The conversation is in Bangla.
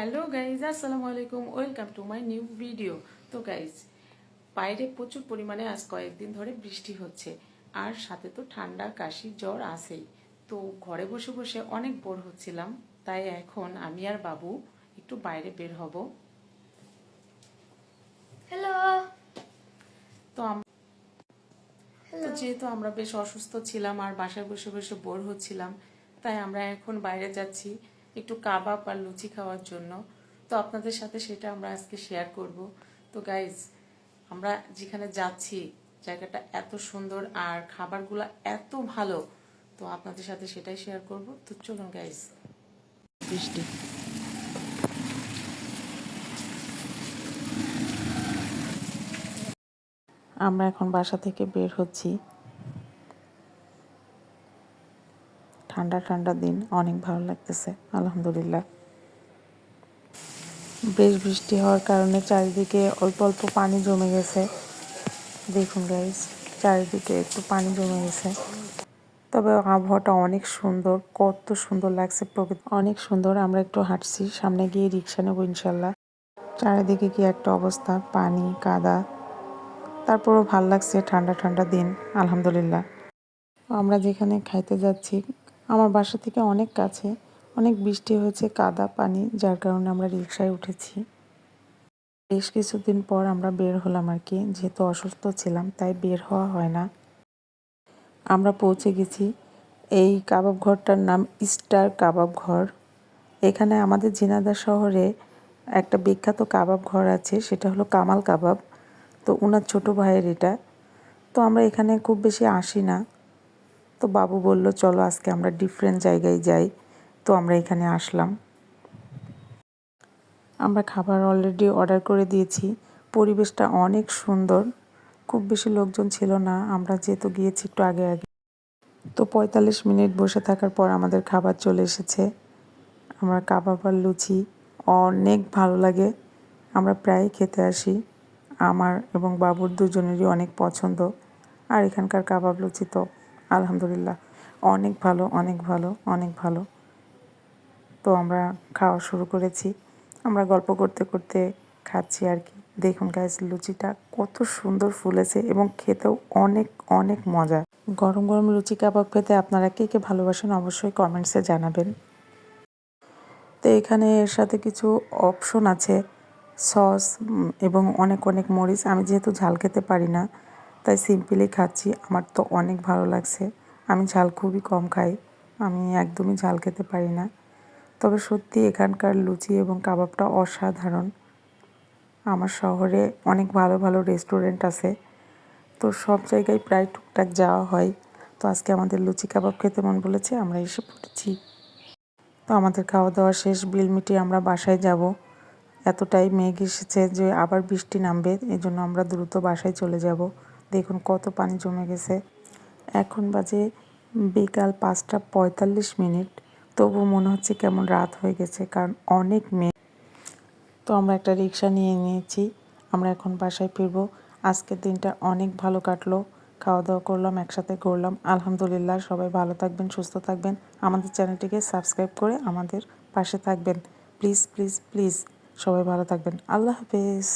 হ্যালো গাইজ আসসালামু আলাইকুম। Welcome to my new video তো গাইজ বাইরে প্রচুর পরিমাণে আজ কয়েকদিন ধরে বৃষ্টি হচ্ছে। আর সাথে তো ঠান্ডা কাশি জ্বর আসেই তো ঘরে বসে বসে অনেক বোর হচ্ছিলাম। তাই এখন আমি আর বাবু একটু বাইরে বের হব। হ্যালো তো তো যেহেতু আমরা বেশ অসুস্থ ছিলাম আর বাসায় বসে বসে বোর হচ্ছিলাম তাই আমরা এখন বাইরে যাচ্ছি। একটু কাবাব আর লুচি খাওয়ার জন্য। তো আপনাদের সাথে সেটা আমরা আজকে শেয়ার করব। তো গাইজ আমরা যেখানে যাচ্ছি জায়গাটা এত সুন্দর আর খাবারগুলো এত ভালো তো আপনাদের সাথে সেটাই শেয়ার করব। তো চলুন গাইজ বৃষ্টি। আমরা এখন বাসা থেকে বের হচ্ছি। ঠান্ডা ঠান্ডা দিন অনেক ভালো লাগতেছে, আলহামদুলিল্লাহ। বেশ বৃষ্টি হওয়ার কারণে চারিদিকে অল্প অল্প পানি জমে গেছে। দেখুন গাইজ চারিদিকে একটু পানি জমে গেছে। তবে আবহাওয়াটা অনেক সুন্দর, কত সুন্দর লাগছে প্রকৃতি। অনেক সুন্দর, আমরা একটু হাঁটছি, সামনে গিয়ে রিক্সা নেব ইনশাল্লাহ। চারিদিকে কি একটা অবস্থা, পানি, কাদা। তারপরও ভালো লাগছে ঠান্ডা ঠান্ডা দিন, আলহামদুলিল্লাহ। আমরা যেখানে খাইতে যাচ্ছি আমার বাসা থেকে অনেক কাছে অনেক বৃষ্টি হয়েছে, কাদা, পানি, যার কারণে আমরা রিক্সায় উঠেছি। বেশ কিছুদিন পর আমরা বের হলাম আর কি। যেহেতু অসুস্থ ছিলাম, তাই বের হওয়া হয় না। আমরা পৌঁছে গেছি। এই কাবাব ঘরটার নাম স্টার কাবাব ঘর। এখানে আমাদের জিনাদা শহরে একটা বিখ্যাত কাবাব ঘর আছে, সেটা হলো কামাল কাবাব। তো ওনার ছোট ভাইয়ের এটা। তো আমরা এখানে খুব বেশি আসি না। তো বাবু বলল, চলো আজকে আমরা ডিফারেন্ট জায়গায় যাই। তো আমরা এখানে আসলাম। আমরা খাবার অলরেডি অর্ডার করে দিয়েছি। পরিবেশটা অনেক সুন্দর। খুব বেশি লোকজন ছিল না। আমরা যেহেতু গিয়েছি একটু আগে আগে। তো পঁয়তাল্লিশ মিনিট বসে থাকার পর আমাদের খাবার চলে এসেছে। আমরা কাবাব আর লুচি অনেক ভালো লাগে। আমরা প্রায় খেতে আসি। আমার এবং বাবুর দুজনেরই অনেক পছন্দ। আর এখানকার কাবাব লুচি তো আলহামদুলিল্লাহ। অনেক ভালো অনেক ভালো অনেক ভালো। তো আমরা খাওয়া শুরু করেছি। আমরা গল্প করতে করতে খাচ্ছি আর কি। দেখুন গ্যাস লুচিটা কত সুন্দর ফুলেছে এবং খেতেও অনেক অনেক মজা। গরম গরম লুচি কাবাব খেতে আপনারা কে কে ভালোবাসেন অবশ্যই কমেন্টসে জানাবেন। তো এখানে এর সাথে কিছু অপশন আছে। সস এবং অনেক অনেক মরিচ। আমি যেহেতু ঝাল খেতে পারি না তাই সিম্পলি খাচ্ছি। আমার তো অনেক ভালো লাগছে। আমি ঝাল খুবই কম খাই। আমি একদমই ঝাল খেতে পারি না। তবে সত্যি এখানকার লুচি এবং কাবাবটা অসাধারণ। আমার শহরে অনেক ভালো ভালো রেস্টুরেন্ট আছে। তো সব জায়গায় প্রায় টুকটাক যাওয়া হয়। তো আজকে আমাদের লুচি কাবাব খেতে মন বলেছে, আমরা এসে পড়েছি। তো আমাদের খাওয়া দাওয়া শেষ, বিল মিটিয়ে আমরা বাসায় যাব। এতটাই মেঘ এসেছে যে আবার বৃষ্টি নামবে এই জন্য আমরা দ্রুত বাসায় চলে যাব। দেখুন কত পানি জমে গেছে। এখন বাজে বিকাল পাঁচটা পঁয়তাল্লিশ মিনিট। তবু মনে হচ্ছে কেমন রাত হয়ে গেছে, কারণ অনেক মেয়ে। তো আমরা একটা রিক্সা নিয়ে নিয়েছি, আমরা এখন বাসায় ফিরবো। আজকের দিনটা অনেক ভালো কাটলো খাওয়া দাওয়া করলাম, একসাথে করলাম আলহামদুলিল্লাহ, সবাই ভালো থাকবেন, সুস্থ থাকবেন। আমাদের চ্যানেলটিকে সাবস্ক্রাইব করে আমাদের পাশে থাকবেন। প্লিজ প্লিজ প্লিজ, সবাই ভালো থাকবেন। আল্লাহ হাফেজ।